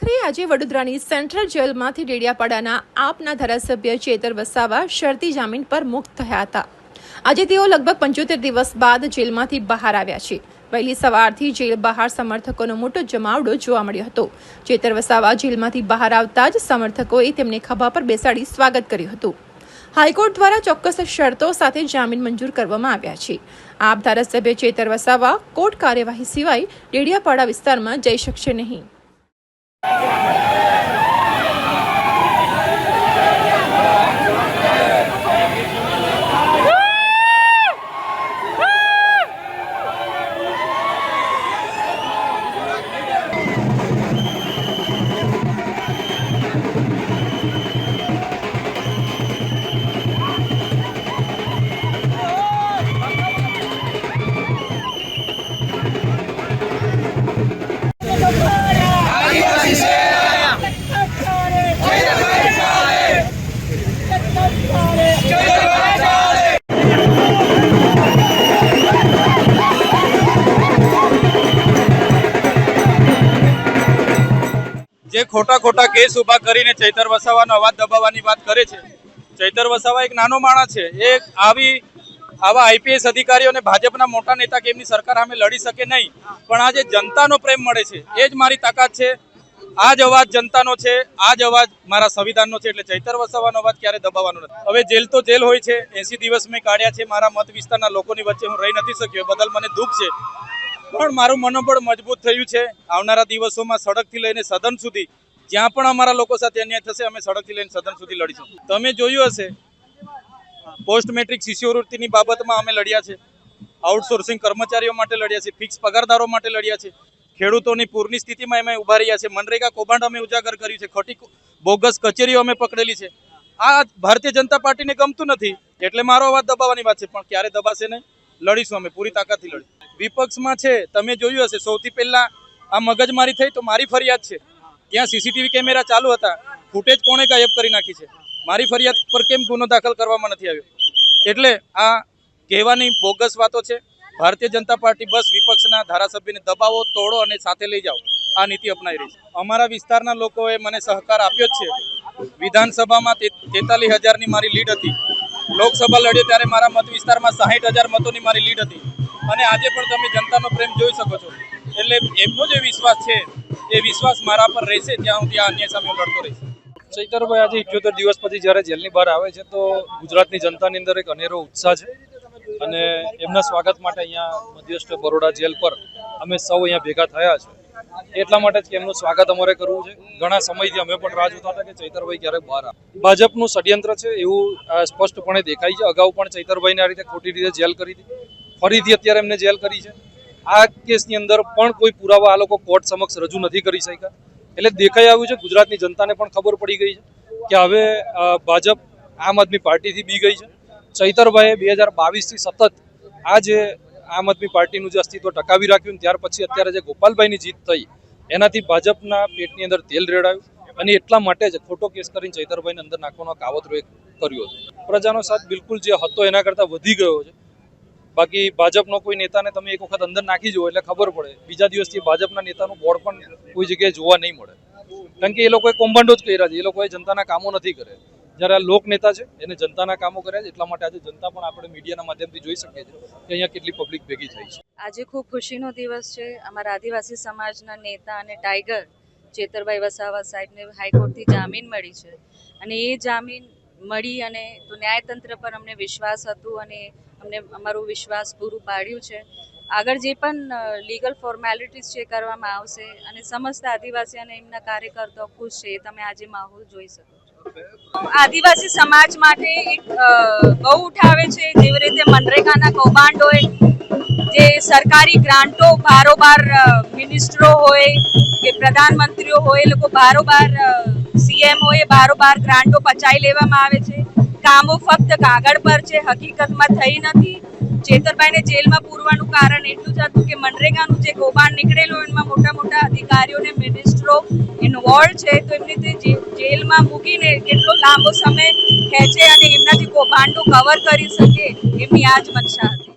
આખરે આજે વડોદરાની સેન્ટ્રલ જેલમાંથી ડેડિયાપાડાના આપના ધારાસભ્ય ચેતર વસાવા શરતી જામીન પર મુક્ત થયા હતા. આજે તેઓ લગભગ પંચોતેર દિવસ બાદ જેલમાંથી બહાર આવ્યા છે. વહેલી સવારથી જેલ બહાર સમર્થકોનો મોટો જમાવડો જોવા મળ્યો હતો. ચેતર વસાવા જેલમાંથી બહાર આવતા જ સમર્થકોએ તેમને ખભા પર બેસાડી સ્વાગત કર્યું હતું. હાઈકોર્ટ દ્વારા ચોક્કસ શરતો સાથે જામીન મંજૂર કરવામાં આવ્યા છે. આપ ધારાસભ્ય ચેતર વસાવા કોર્ટ કાર્યવાહી સિવાય ડેડિયાપાડા વિસ્તારમાં જઈ શકશે નહીં. Yeah. જે ખોટા ખોટા કેસ ઊભા કરીને ચૈતર વસાવાનો અવાજ દબાવવાની વાત કરે છે. ચૈતર વસાવા એક નાનો માણસ છે. એ આવી આવા આઈપીએસ અધિકારીઓ અને ભાજપના મોટા નેતા કે એમની સરકાર સામે લડી શકે નહીં. પણ આજે જનતાનો પ્રેમ મળે છે. એ જ મારી તાકાત છે. આ જ અવાજ જનતાનો છે. આ જ અવાજ મારા સંવિધાનનો છે. એટલે ચૈતર વસાવાનો અવાજ ક્યારે દબાવવાનો નથી. હવે જેલ તો જેલ હોય છે. એસી દિવસ મેં કાઢ્યા છે. મારા મત વિસ્તારના લોકોની વચ્ચે હું રહી નથી શક્યો. બદલ મને દુઃખ છે. પણ મારું મનોબળ મજબૂત થયું છે. આવનારા દિવસોમાં સડકથી લઈને સદન સુધી જ્યાં પણ અમારા લોકો સાથે અન્યાય થશે, અમે સડકથી લઈને સદન સુધી લડીશું. તમે જોયું હશે, પોસ્ટ મેટ્રિક શિષ્યવૃત્તિની બાબતમાં અમે લડ્યા છે. આઉટસોર્સિંગ કર્મચારીઓ માટે લડ્યા છે, ફિક્સ પગારદારો માટે લડ્યા છે. ખેડૂતોની પૂરની સ્થિતિમાં અમે ઊભા રહ્યા છે. મનરેગા કૌભાંડ અમે ઉજાગર કર્યું છે. ખોટી બોગસ કચેરીઓ અમે પકડેલી છે. આ ભારતીય જનતા પાર્ટીને ગમતું નથી, એટલે મારો અવાજ દબાવવાની વાત છે, પણ ક્યારે દબાશે નહીં? લડીશું અમે, પૂરી તાકાતથી લડીશું. વિપક્ષમાં છે, તમે જોયું હશે, સૌથી પહેલા આ મગજમારી થઈ તો મારી ફરિયાદ છે. ત્યાં સીસીટીવી કેમેરા ચાલુ હતા. ફૂટેજ કોણે ગાયબ કરી નાખી છે? મારી ફરિયાદ પર કેમ ગુનો દાખલ કરવામાં નથી આવ્યો? એટલે આ કહેવાની બોગસ વાતો છે, ભારતીય જનતા પાર્ટી બસ વિપક્ષના ધારાસભ્યને દબાવો, તોડો અને સાથે લઈ જાઓ. આ નીતિ અપનાવી રહી છે. અમારા વિસ્તારના લોકોએ મને સહકાર આપ્યો જ છે. વિધાનસભામાં તેતાલીસ હજારની મારી લીડ હતી. લોકસભા લડ્યો ત્યારે મારા મત વિસ્તારમાં સાહીઠ હજાર મતોની મારી લીડ હતી. અને આજે પણ તમે જનતાનો પ્રેમ જોઈ શકો છો. એટલે એમનો જે વિશ્વાસ છે, એ વિશ્વાસ મારા પર રહેશે ત્યાં હું ત્યાં અન્ય સામે લડતો રહીશ. ચૈતરભાઈ, આજે ઇઠ્યોતેર દિવસ પછી જ્યારે જેલની બહાર આવે છે, તો ગુજરાતની જનતાની અંદર એક અનેરો ઉત્સાહ છે. અને એમના સ્વાગત માટે અહીંયા મધ્યસ્થ બરોડા જેલ પર અમે સૌ અહીંયા ભેગા થયા છે. એટલા માટે જ કે એમનું સ્વાગત અમારે કરવું છે. ઘણા સમયથી અમે પણ રાહ જોતા હતા કે ચૈતરભાઈ ક્યારે બહાર આવે. ભાજપનું ષડયંત્ર છે એવું સ્પષ્ટપણે દેખાય છે. અગાઉ પણ ચૈતરભાઈને આ રીતે ખોટી રીતે જેલ કરી હતી. ફરીથી અત્યારે એમને જેલ કરી છે. આ કેસની અંદર પણ કોઈ પુરાવા આ લોકો કોર્ટ સમક્ષ રજૂ નથી કરી શક્યા. એટલે દેખાઈ આવ્યું છે, ગુજરાતની જનતાને પણ ખબર પડી ગઈ છે કે હવે ભાજપ આમ આદમી પાર્ટીથી બી ગઈ છે. ચૈતરભાઈએ બે હજાર બાવીસથી સતત આ જે આમ આદમી પાર્ટીનું જે અસ્તિત્વ ટકાવી રાખ્યું ત્યાર પછી અત્યારે જે ગોપાલભાઈની જીત થઈ એનાથી ભાજપના પેટની અંદર તેલ રેડાયું અને એટલા માટે જ ખોટો કેસ કરીને ચૈતરભાઈને અંદર નાખવાનો કાવતરો એક કર્યો હતો પ્રજાનો સાથ બિલકુલ જે હતો એના કરતાં વધી ગયો છે. બાકી ભાજપનો કોઈ નેતાને તમે એક વખત અંદર નાખી જુઓ એટલે ખબર પડે. બીજા દિવસથી ભાજપના નેતાનું બોર્ડ પણ કોઈ જગ્યાએ જોવા નહીં મળે. કારણ કે એ લોકોએ કૌભાંડો જ કર્યા છે. એ લોકોએ જનતાના કામો નથી કર્યા. જ્યારે આ લોક નેતા છે, એને જનતાના કામો કર્યા છે, એટલા માટે આજે જનતા પણ આપણે મીડિયાના માધ્યમથી જોઈ શકીએ છીએ કે અહીંયા કેટલી પબ્લિક ભેગી થઈ છે. આજે ખૂબ ખુશીનો દિવસ છે. અમારા આદિવાસી સમાજના નેતા અને ટાઈગર ચેતરભાઈ વસાવા સાહેબને હાઈકોર્ટથી જામીન મળી છે. અને એ જામીન મળી અને તો ન્યાયતંત્ર પર અમને વિશ્વાસ હતું અને અમને અમારું વિશ્વાસ પૂરું પાડ્યું છે. આગળ જે પણ લીગલ ફોર્મેલિટીઝ છે કરવામાં આવશે અને સમસ્ત આદિવાસી અને એમના કાર્યકર્તાઓ ખુશ છે. એ તમે આજે માહોલ જોઈ શકો છો. આદિવાસી સમાજ માટે એક બહુ ઉઠાવે છે. જેવી રીતે મનરેગાના કૌભાંડ હોય જે સરકારી ગ્રાન્ટો બારોબાર મિનિસ્ટરો હોય કે પ્રધાનમંત્રીઓ હોય, એ લોકો બારોબાર સીએમ હોય બારોબાર ગ્રાન્ટો પચાવી લેવામાં આવે છે. કામો ફક્ત કાગળ પર છે, હકીકતમાં થઈ નથી. ચેતરભાઈને જેલમાં પૂરવાનું કારણ એટલું જ હતું કે મનરેગાનું જે કૌભાંડ નીકળેલું એમાં મોટા મોટા અધિકારીઓને મિનિસ્ટરો ઇન્વોલ્વ છે, તો એમને તે જેલમાં મૂકીને કેટલો લાંબો સમય ખેંચે અને એમના જે કૌભાંડો કવર કરી શકે એમની આ જ મનસા હતી.